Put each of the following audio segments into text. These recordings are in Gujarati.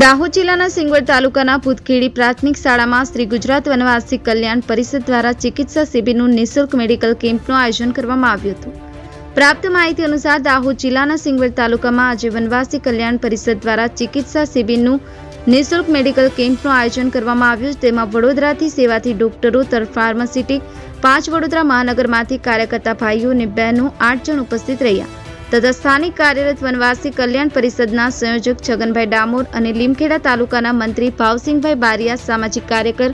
દાહોદ જિલ્લાના સિંગવડ તાલુકાના ભૂતખેડી પ્રાથમિક શાળામાં શ્રી ગુજરાત વનવાસી કલ્યાણ પરિષદ દ્વારા ચિકિત્સા શિબિરનું નિઃશુલ્ક મેડિકલ કેમ્પનું આયોજન કરવામાં આવ્યું હતું. પ્રાપ્ત માહિતી અનુસાર દાહોદ જિલ્લાના સિંગવડ તાલુકામાં આજે વનવાસી કલ્યાણ પરિષદ દ્વારા ચિકિત્સા શિબિરનું નિઃશુલ્ક મેડિકલ કેમ્પનું આયોજન કરવામાં આવ્યું તેમાં વડોદરાથી સેવાથી ડોક્ટરો તરફ ફાર્માસિટી, પાંચ વડોદરા મહાનગરમાંથી કાર્યકર્તા ભાઈઓ અને બહેનો આઠ જણ ઉપસ્થિત રહ્યા. તથા સ્થાનિક કાર્યરત વનવાસી કલ્યાણ પરિષદના સંયોજક છગનભાઈ ડામોર અને લીમખેડા તાલુકાના મંત્રી ભાવસિંહભાઈ બારિયા, સામાજિક કાર્યકર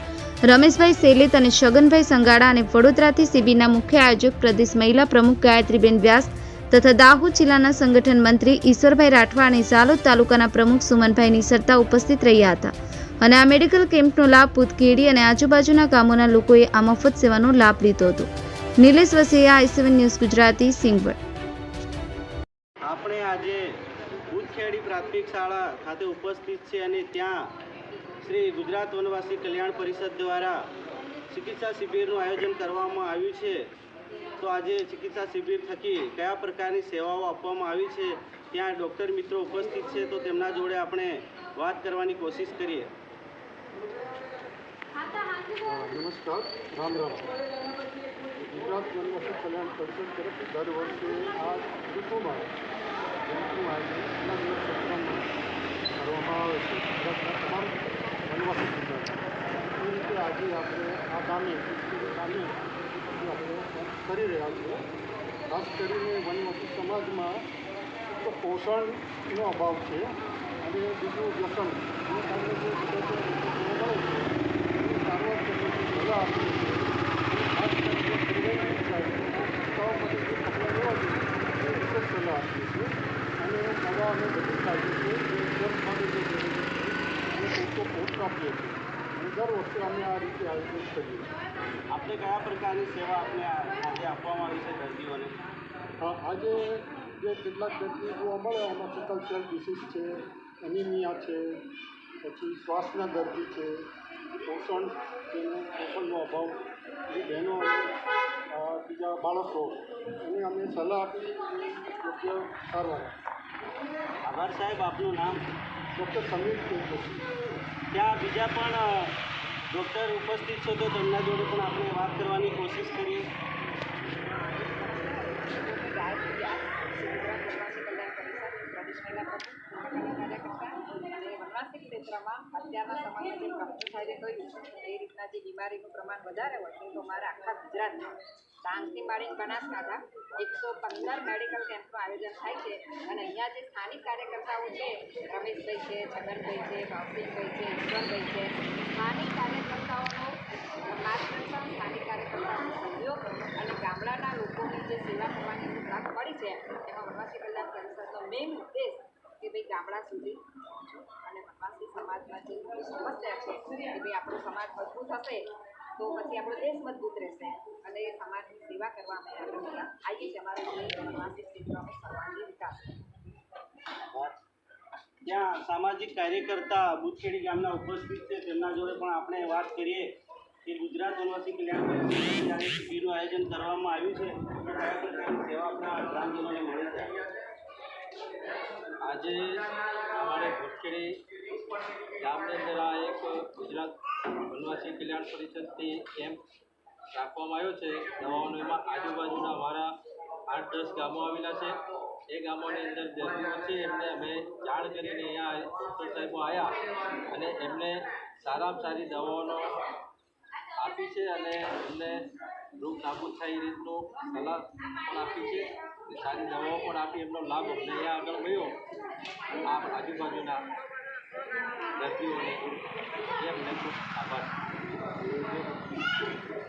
રમેશભાઈ સેલિત અને છગનભાઈ સંગાડા અને વડોદરાથી શિબિરના મુખ્ય આયોજક પ્રદેશ મહિલા પ્રમુખ ગાયત્રીબેન વ્યાસ તથા દાહોદ જિલ્લાના સંગઠન મંત્રી ઈશ્વરભાઈ રાઠવા અને ઝાલોદ તાલુકાના પ્રમુખ સુમનભાઈ નિસરતા ઉપસ્થિત રહ્યા હતા. અને આ મેડિકલ કેમ્પનો લાભ પૂતકેડી અને આજુબાજુના ગામોના લોકોએ આ મફત સેવાનો લાભ લીધો હતો. Nilesh Vasaiya I C one news Gujarati, Singvad. Bhutkhedi પ્રાથમિક શાળા ખાતે ઉપસ્થિત છે અને ત્યાં શ્રી ગુજરાત વનવાસી કલ્યાણ પરિષદ દ્વારા ચિકિત્સા શિબિરનું આયોજન કરવામાં આવ્યું છે. તો આજે ચિકિત્સા શિબિર થકી કયા પ્રકારની સેવાઓ આપવામાં આવી છે, ત્યાં ડૉક્ટર મિત્રો ઉપસ્થિત છે, તો તેમના જોડે આપણે વાત કરવાની કોશિશ કરીએ. નમસ્કાર. રામ રામ. ગુજરાત વનવાસી કલ્યાણ પરિષદ તરફથી દર વર્ષે આ ઋતુમાં કરવામાં આવે છે તમામ વનવાસી રીતે આજે આપણે આ ગામે પુષ્કરી આપણે કરી રહ્યા છીએ ખાસ કરીને વનવાસી સમાજમાં પોષણનો અભાવ છે અને બીજું વ્યસન એ કારણે જે સારવાર સલાહ આપીએ છીએ ખાસ કરીને પ્રિવેન્ટિવ સાઇડ રસ્તાઓ માટે જે પગલાં લેવા જોઈએ એ વિશેષ સલાહ આપીએ છીએ અને દવા અમે બધી જ લાવીએ છીએ જે ગર્ભ માટે જે જરૂરી છે અને પૂરતો આપીએ છીએ દર વખતે અમે આ રીતે આયોજન કરીએ છીએ. આપણે કયા પ્રકારની સેવા આપણે આજે આપવામાં આવી છે દર્દીઓને? આજે જે કેટલાક દર્દી જોવા મળે એમાં સિકલ સેલ ડિસીઝ છે એનિમિયા છે પછી શ્વાસના દર્દી છે પોષણ જેને પોષણનો અભાવ જે બહેનો બીજા બાળકો એને અમે સલાહ આપી યોગ્ય સારવાર આભાર સાહેબ આપનું નામ? ડૉક્ટર સમીર જોશી ત્યાં બીજા પણ ડૉક્ટર ઉપસ્થિત છે તો તેમના જોડે પણ આપણે વાત કરવાની કોશિશ કરીએ. વનવાસી ક્ષેત્રમાં અત્યારના સમયમાં જે કપડું સાહેબે કહ્યું એ રીતના જે બીમારીનું પ્રમાણ વધારે હોય છે, તો મારા આખા ગુજરાતમાં ડાંગથી માંડીને બનાસકાંઠા એકસો પંદર મેડિકલ કેમ્પનું આયોજન થાય છે. અને અહીંયા જે સ્થાનિક કાર્યકર્તાઓ છે, રમેશભાઈ છે છગનભાઈ છે, ભાવસિંહભાઈ છે ઈશ્વરભાઈ છે, સ્થાનિક કાર્યકર્તાઓનો માર્ગદર્શન સ્થાનિક કાર્યકર્તાઓનો સહયોગ અને ગામડાના લોકોની જે સેવા કરવાની તક મળી છે એમાં વનવાસી કલ્યાણ પરિષદનો મેઇન ઉદ્દેશ કે ભાઈ ગામડા સુધી અને વનવાસી સમાજના જે સમસ્યા છે કે ભાઈ આપણો સમાજ મજબૂત હશે તો પછી આપણો દેશ મજબૂત રહેશે. અને સમાજની સેવા કરવા અમે આગળ બધા આવીએ છીએ અમારો વનવાસી ક્ષેત્રનો સર્વાંગી વિકાસ. ત્યાં સામાજિક કાર્યકર્તા બુથખેડી ગામના ઉપસ્થિત છે, તેમના જોડે પણ આપણે વાત કરીએ કે ગુજરાત વનવાસી કલ્યાણ શિબિરનું આયોજન કરવામાં આવ્યું છે સેવા આપણા ગ્રામજનોને આજે અમારે ભૂતખેડી ગામની અંદર આ એક ગુજરાત વનવાસી કલ્યાણ પરિષદથી કેમ્પ રાખવામાં આવ્યો છે. દવાઓનો એમાં આજુબાજુના અમારા આઠ દસ ગામો આવેલા છે. એ ગામોની અંદર દર્દીઓ છે. એમને અમે જાણ કરીને અહીંયા ડૉક્ટર સાહેબો આવ્યા અને એમને સારામાં સારી દવાઓનો આપી છે અને એમને રોગ નાબૂદ થાય એ રીતનું સલાહ પણ આપી છે. સારી દવાઓ પણ આપી, એમનો લાભ અમને અહીંયા આગળ મળ્યો. આ આજુબાજુના દર્દીઓને એમને ખૂબ આભાર.